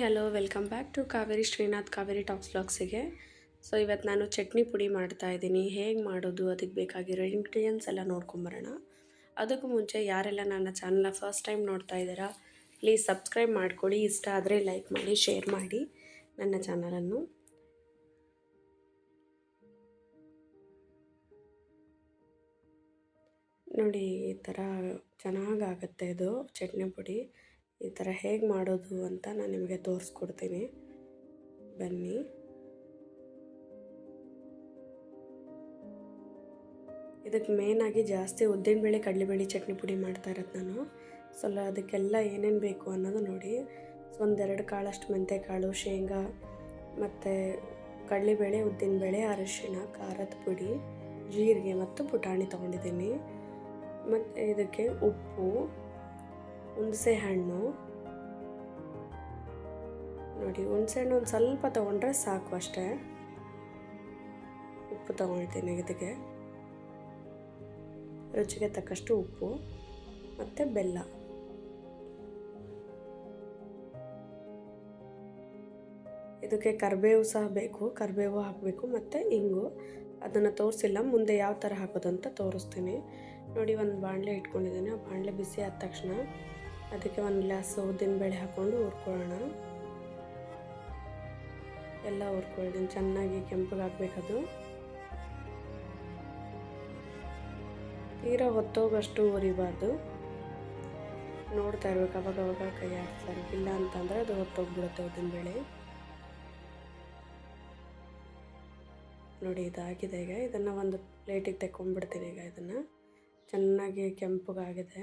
Hello, welcome back to Kaveri Srinath Kaveri talks ಬ್ಲಾಗ್ಸಿಗೆ. So, ಇವತ್ತು ನಾನು ಚಟ್ನಿ ಪುಡಿ ಮಾಡ್ತಾ ಇದ್ದೀನಿ. ಹೇಗೆ ಮಾಡೋದು, ಅದಕ್ಕೆ ಬೇಕಾಗಿರೋ ಇಂಗ್ರೀಡಿಯೆಂಟ್ಸ್ ಎಲ್ಲ ನೋಡ್ಕೊಂಬರೋಣ. ಅದಕ್ಕೂ ಮುಂಚೆ ಯಾರೆಲ್ಲ ನನ್ನ ಚಾನಲ್ನ ಫಸ್ಟ್ ಟೈಮ್ ನೋಡ್ತಾ ಇದ್ದೀರಾ ಪ್ಲೀಸ್ ಸಬ್ಸ್ಕ್ರೈಬ್ ಮಾಡ್ಕೊಳ್ಳಿ. ಇಷ್ಟ ಆದರೆ ಲೈಕ್ ಮಾಡಿ ಶೇರ್ ಮಾಡಿ ನನ್ನ ಚಾನಲನ್ನು ನೋಡಿ, ಈ ಥರ ಚೆನ್ನಾಗಾಗತ್ತೆ ಇದು ಚಟ್ನಿ ಪುಡಿ. ಈ ಥರ ಹೇಗೆ ಮಾಡೋದು ಅಂತ ನಾನು ನಿಮಗೆ ತೋರಿಸ್ಕೊಡ್ತೀನಿ. ಬನ್ನಿ. ಇದಕ್ಕೆ ಮೇನಾಗಿ ಜಾಸ್ತಿ ಉದ್ದಿನಬೇಳೆ, ಕಡಲೆಬೇಳೆ ಚಟ್ನಿ ಪುಡಿ ಮಾಡ್ತಾ ಇರೋದು ನಾನು. ಸ್ವಲ್ಪ ಅದಕ್ಕೆಲ್ಲ ಏನೇನು ಬೇಕು ಅನ್ನೋದು ನೋಡಿ. ಸೊ ಒಂದೆರಡು ಕಾಳಷ್ಟು ಮೆಂತ್ಯಕಾಳು ಶೇಂಗಾ, ಮತ್ತು ಕಡಲೆಬೇಳೆ, ಉದ್ದಿನಬೇಳೆ ಅರಶಿನ ಖಾರದ ಪುಡಿ, ಜೀರಿಗೆ ಮತ್ತು ಪುಟಾಣಿ ತೊಗೊಂಡಿದ್ದೀನಿ. ಮತ್ತು ಇದಕ್ಕೆ ಉಪ್ಪು ಹುಣಸೆ ಹಣ್ಣು. ನೋಡಿ, ಹುಣಸೆ ಹಣ್ಣು ಒಂದು ಸ್ವಲ್ಪ ತೊಗೊಂಡ್ರೆ ಸಾಕು ಅಷ್ಟೇ. ಉಪ್ಪು ತೊಗೊಳ್ತೀನಿ ಇದಕ್ಕೆ ರುಚಿಗೆ ತಕ್ಕಷ್ಟು ಉಪ್ಪು ಮತ್ತು ಬೆಲ್ಲ. ಇದಕ್ಕೆ ಕರಿಬೇವು ಸಹ ಬೇಕು. ಕರಿಬೇವು ಹಾಕಬೇಕು ಮತ್ತು ಇಂಗು. ಅದನ್ನು ತೋರಿಸಿಲ್ಲ, ಮುಂದೆ ಯಾವ ಥರ ಹಾಕೋದು ಅಂತ ತೋರಿಸ್ತೀನಿ. ನೋಡಿ, ಒಂದು ಬಾಣಲೆ ಇಟ್ಕೊಂಡಿದ್ದೀನಿ. ಆ ಬಾಣಲೆ ಬಿಸಿ ಆದ ತಕ್ಷಣ ಅದಕ್ಕೆ ಒಂದು ಗ್ಲಾಸ್ ಉದ್ದಿನಬೇಳೆ ಹಾಕ್ಕೊಂಡು ಹುರ್ಕೊಳ್ಳೋಣ. ಎಲ್ಲ ಹುರ್ಕೊಳ್ತೀನಿ ಚೆನ್ನಾಗಿ ಕೆಂಪಗೆ ಹಾಕ್ಬೇಕದು ತೀರಾ ಹೊತ್ತೋಗಷ್ಟು ಹುರಿಬಾರ್ದು ನೋಡ್ತಾ ಇರ್ಬೇಕು ಅವಾಗ ಅವಾಗ ಕೈ ಹಾಕ್ತಾರೆ ಇಲ್ಲ ಅಂತಂದರೆ ಅದು ಹೊತ್ತೋಗ್ಬಿಡುತ್ತೆ ಉದ್ದಿನಬೇಳೆ ನೋಡಿ, ಇದಾಗಿದೆ ಈಗ. ಇದನ್ನು ಒಂದು ಪ್ಲೇಟಿಗೆ ತೆಕ್ಕೊಂಡ್ಬಿಡ್ತೀನಿ ಈಗ ಇದನ್ನು. ಚೆನ್ನಾಗಿ ಕೆಂಪಗಾಗಿದೆ.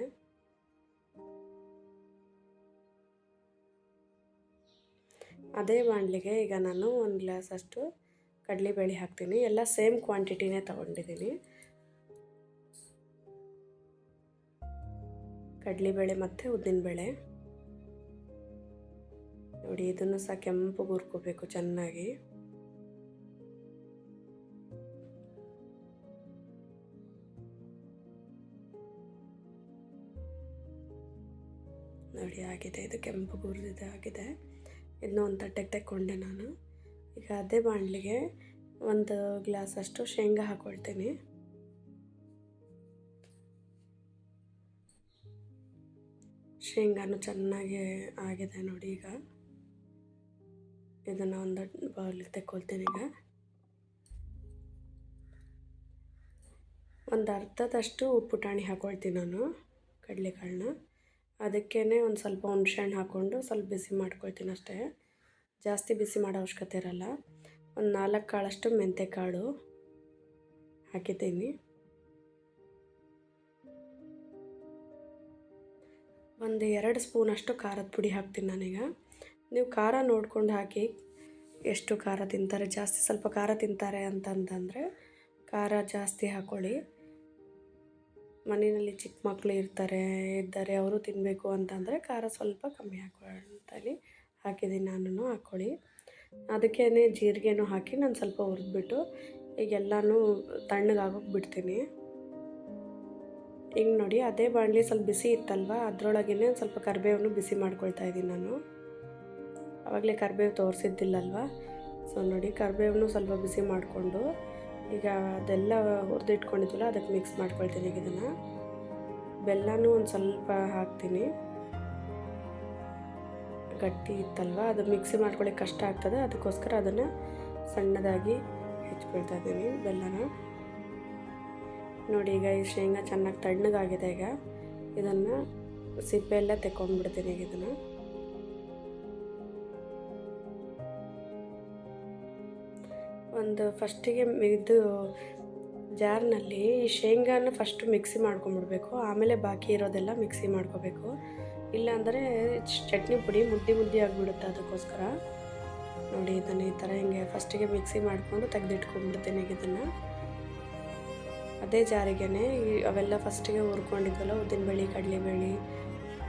ಅದೇ ಬಾಣಲಿಗೆ ಈಗ ನಾನು ಒಂದು ಗ್ಲಾಸ್ ಅಷ್ಟು ಕಡಲೆಬೇಳೆ ಹಾಕ್ತೀನಿ. ಎಲ್ಲ ಸೇಮ್ ಕ್ವಾಂಟಿಟಿನೇ ತೊಗೊಂಡಿದ್ದೀನಿ. ಕಡಲೆಬೇಳೆ ಮತ್ತು ಉದ್ದಿನಬೇಳೆ. ನೋಡಿ, ಇದನ್ನು ಸಹ ಕೆಂಪು ಗುರ್ಕೋಬೇಕು ಚೆನ್ನಾಗಿ. ನೋಡಿ, ಆಗಿದೆ. ಇದು ಕೆಂಪು ಗುರ್ದಿದೆ ಆಗಿದೆ ಇದನ್ನ ಒಂದು ತಟ್ಟೆಗೆ ತೆಕ್ಕೊಂಡೆ ನಾನು. ಈಗ ಅದೇ ಬಾಣಲಿಗೆ ಒಂದು ಗ್ಲಾಸ್ ಅಷ್ಟು ಶೇಂಗಾ ಹಾಕ್ಕೊಳ್ತೀನಿ ಶೇಂಗಾನು ಚೆನ್ನಾಗಿ ಆಗಿದೆ ನೋಡಿ ಈಗ. ಇದನ್ನು ಒಂದು ಬೌಲಿಗೆ ತೆಕ್ಕೊಳ್ತೀನಿ ಈಗ. ಒಂದು ಅರ್ಧದಷ್ಟು ಉಪ್ಪು ಟಾಣಿ ಹಾಕ್ಕೊಳ್ತೀನಿ ನಾನು ಕಡಲೆಕಾಳನ್ನ. ಅದಕ್ಕೇ ಒಂದು ಸ್ವಲ್ಪ ಹುಣ್ಸೆಹಣ್ಣು ಹಾಕ್ಕೊಂಡು ಸ್ವಲ್ಪ ಬಿಸಿ ಮಾಡ್ಕೊಳ್ತೀನಿ ಅಷ್ಟೇ. ಜಾಸ್ತಿ ಬಿಸಿ ಮಾಡೋ ಅವಶ್ಯಕತೆ ಇರಲ್ಲ. ಒಂದು ನಾಲ್ಕು ಕಾಳಷ್ಟು ಮೆಂತ್ಯಕಾಳು ಹಾಕಿದ್ದೀನಿ. ಒಂದು ಎರಡು ಸ್ಪೂನಷ್ಟು ಖಾರದ ಪುಡಿ ಹಾಕ್ತೀನಿ ನಾನೀಗ. ನೀವು ಖಾರ ನೋಡ್ಕೊಂಡು ಹಾಕಿ ಎಷ್ಟು ಖಾರ ತಿಂತಾರೆ, ಜಾಸ್ತಿ ಸ್ವಲ್ಪ ಖಾರ ತಿಂತಾರೆ ಅಂತಂತಂದರೆ ಖಾರ ಜಾಸ್ತಿ ಹಾಕ್ಕೊಳ್ಳಿ ಮನೆಯಲ್ಲಿ ಚಿಕ್ಕ ಮಕ್ಕಳು ಇರ್ತಾರೆ, ಇದ್ದಾರೆ ಅವರು ತಿನ್ನಬೇಕು ಅಂತಂದರೆ ಖಾರ ಸ್ವಲ್ಪ ಕಮ್ಮಿ ಹಾಕೊಳ್ಳಿ ಹಾಕಿದ್ದೀನಿ ನಾನು ಹಾಕ್ಕೊಳ್ಳಿ. ಅದಕ್ಕೇ ಜೀರಿಗೆನೂ ಹಾಕಿ ನಾನು ಸ್ವಲ್ಪ ಹುರಿದ್ಬಿಟ್ಟು ಈಗೆಲ್ಲನೂ ತಣ್ಣಗಾಗೋಕೆ ಬಿಡ್ತೀನಿ. ಹಿಂಗೆ ನೋಡಿ ಅದೇ ಬಾಣಲಿ ಸ್ವಲ್ಪ ಬಿಸಿ ಇತ್ತಲ್ವ ಅದರೊಳಗೇ ಸ್ವಲ್ಪ ಕರಿಬೇವನ್ನು ಬಿಸಿ ಮಾಡ್ಕೊಳ್ತಾ ಇದ್ದೀನಿ ನಾನು. ಆವಾಗಲೇ ಕರಿಬೇವು ತೋರಿಸಿದ್ದಿಲ್ಲಲ್ವ? ಸೊ ನೋಡಿ ಕರಿಬೇವನ್ನು ಸ್ವಲ್ಪ ಬಿಸಿ ಮಾಡಿಕೊಂಡು ಈಗ ಅದೆಲ್ಲ ಹುರಿದಿಟ್ಕೊಂಡಿದ್ವಲ್ಲ, ಅದಕ್ಕೆ ಮಿಕ್ಸ್ ಮಾಡ್ಕೊಳ್ತೀನಿ ಈಗ ಇದನ್ನು. ಬೆಲ್ಲನೂ ಒಂದು ಸ್ವಲ್ಪ ಹಾಕ್ತೀನಿ. ಗಟ್ಟಿ ಇತ್ತಲ್ವ? ಅದು ಮಿಕ್ಸಿ ಮಾಡ್ಕೊಳ್ಳಿಕ್ಕೆ ಕಷ್ಟ ಆಗ್ತದೆ, ಅದಕ್ಕೋಸ್ಕರ ಅದನ್ನು ಸಣ್ಣದಾಗಿ ಹೆಚ್ಚಿಕೊಳ್ತಾ ಇದ್ದೀನಿ ಬೆಲ್ಲನ. ನೋಡಿ ಈಗ ಈ ಶೇಂಗಾ ಚೆನ್ನಾಗಿ ತಣ್ಣಗಾಗಿದೆ ಈಗ. ಇದನ್ನು ಸಿಪ್ಪೆ ಎಲ್ಲ ತೆಕ್ಕೊಂಡ್ಬಿಡ್ತೀನಿ ಈಗ ಇದನ್ನು. ಒಂದು ಫಸ್ಟಿಗೆ ಇದು ಜಾರ್ನಲ್ಲಿ ಈ ಶೇಂಗಾನ ಫಸ್ಟು ಮಿಕ್ಸಿ ಮಾಡ್ಕೊಂಬಿಡ್ಬೇಕು. ಆಮೇಲೆ ಬಾಕಿ ಇರೋದೆಲ್ಲ ಮಿಕ್ಸಿ ಮಾಡ್ಕೋಬೇಕು. ಇಲ್ಲಾಂದರೆ ಚಟ್ನಿ ಪುಡಿ ಮುದ್ದೆ ಮುದ್ದೆ ಆಗಿಬಿಡುತ್ತೆ ಅದಕ್ಕೋಸ್ಕರ. ನೋಡಿ ಇದನ್ನು ಈ ಥರ ಹಿಂಗೆ ಫಸ್ಟಿಗೆ ಮಿಕ್ಸಿ ಮಾಡಿಕೊಂಡು ತೆಗೆದಿಟ್ಕೊಂಡ್ಬಿಡ್ತೀನಿ ಇದನ್ನು. ಅದೇ ಜಾರಿಗೆ ಅವೆಲ್ಲ ಫಸ್ಟಿಗೆ ಹುರ್ಕೊಂಡಿದ್ವಲ್ಲ ಉದ್ದಿನಬೇಳೆ ಕಡಲೆಬೇಳೆ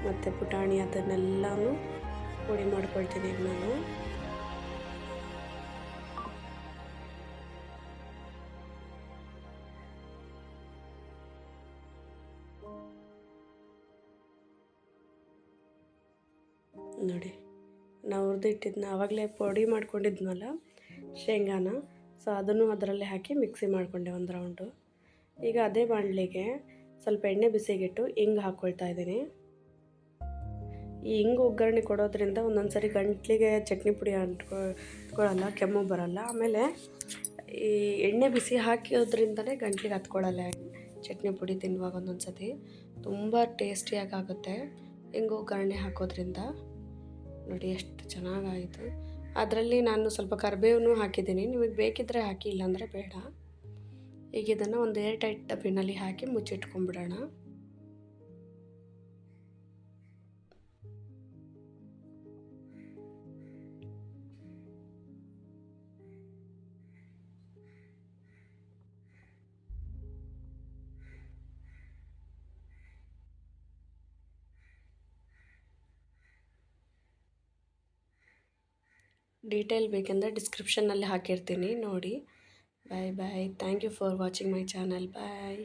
ಮತ್ತು ಪುಟಾಣಿ ಅದನ್ನೆಲ್ಲನೂ ಪುಡಿ ಮಾಡ್ಕೊಳ್ತೀನಿ ಈಗ ನಾನು. ನೋಡಿ, ನಾವು ಹುರಿದಿಟ್ಟಿದ್ನ ಆವಾಗಲೇ ಪುಡಿ ಮಾಡ್ಕೊಂಡಿದ್ನಲ್ಲ, ಶೇಂಗಾನ. ಸೊ ಅದನ್ನು ಅದರಲ್ಲಿ ಹಾಕಿ ಮಿಕ್ಸಿ ಮಾಡಿಕೊಂಡೆ ಒಂದು ರೌಂಡು ಈಗ ಅದೇ ಬಾಣಲಿಗೆ ಸ್ವಲ್ಪ ಎಣ್ಣೆ ಬಿಸಿಗಿಟ್ಟು ಹಿಂಗೆ ಹಾಕ್ಕೊಳ್ತಾ ಇದ್ದೀನಿ. ಈ ಹಿಂಗೆ ಒಗ್ಗರಣೆ ಕೊಡೋದ್ರಿಂದ ಒಂದೊಂದು ಸರಿ ಗಂಟ್ಲಿಗೆ ಚಟ್ನಿ ಪುಡಿ ಅಂಟ್ಕೊಳ್ಳಲ್ಲ ಕೆಮ್ಮು ಬರಲ್ಲ. ಆಮೇಲೆ ಈ ಎಣ್ಣೆ ಬಿಸಿ ಹಾಕಿರೋದ್ರಿಂದಲೇ ಗಂಟ್ಲಿಗೆ ಹತ್ಕೊಳ್ಳಲ್ಲ. ಚಟ್ನಿ ಪುಡಿ ತಿನ್ನುವಾಗ ಒಂದೊಂದು ಸತಿ ತುಂಬ ಟೇಸ್ಟಿಯಾಗಿ ಆಗುತ್ತೆ ಹಿಂಗೆ ಒಗ್ಗರಣೆ ಹಾಕೋದ್ರಿಂದ. ನೋಡಿ ಎಷ್ಟು ಚೆನ್ನಾಗಾಯಿತು. ಅದರಲ್ಲಿ ನಾನು ಸ್ವಲ್ಪ ಕರಿಬೇವನ್ನೂ ಹಾಕಿದ್ದೀನಿ. ನಿಮಗೆ ಬೇಕಿದ್ದರೆ ಹಾಕಿ, ಇಲ್ಲಾಂದರೆ ಬೇಡ. ಈಗ ಇದನ್ನು ಒಂದು ಏರ್ ಟೈಟ್ ಡಬ್ಬಿನಲ್ಲಿ ಹಾಕಿ ಮುಚ್ಚಿಟ್ಕೊಂಡ್ಬಿಡೋಣ. ಡೀಟೇಲ್ ಬೇಕೆಂದರೆ ಡಿಸ್ಕ್ರಿಪ್ಷನ್ನಲ್ಲಿ ಹಾಕಿರ್ತೀನಿ ನೋಡಿ. Bye bye thank you for watching my channel bye